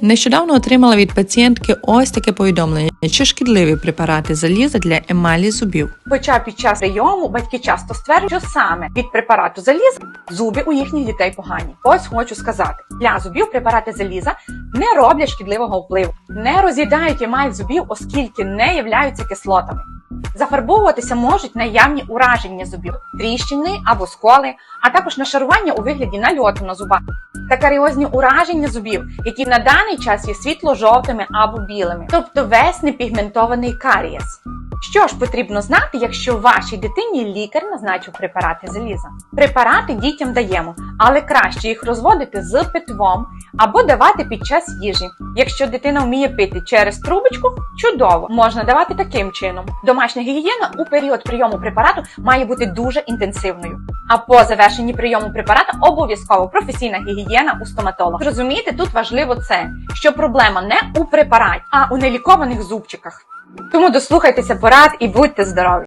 Нещодавно отримала від пацієнтки ось таке повідомлення, чи шкідливі препарати заліза для емалі зубів. Хоча під час прийому батьки часто стверджують, що саме від препарату заліза зуби у їхніх дітей погані. Ось хочу сказати: для зубів препарати заліза не роблять шкідливого впливу, не роз'їдають емаль зубів, оскільки не являються кислотами. Зафарбовуватися можуть наявні ураження зубів, тріщини або сколи, а також нашарування у вигляді нальоту на зубах та каріозні ураження зубів, які на даний час є світло-жовтими або білими, тобто весь непігментований карієс. Що ж потрібно знати, якщо вашій дитині лікар назначив препарати заліза? Препарати дітям даємо, але краще їх розводити з питвом або давати під час їжі. Якщо дитина вміє пити через трубочку, чудово, можна давати таким чином. Домашня гігієна у період прийому препарату має бути дуже інтенсивною. А по завершенні прийому препарата обов'язково професійна гігієна у стоматолога. Зрозуміти тут важливо це, що проблема не у препараті, а у нелікованих зубчиках. Тому дослухайтеся порад і будьте здорові!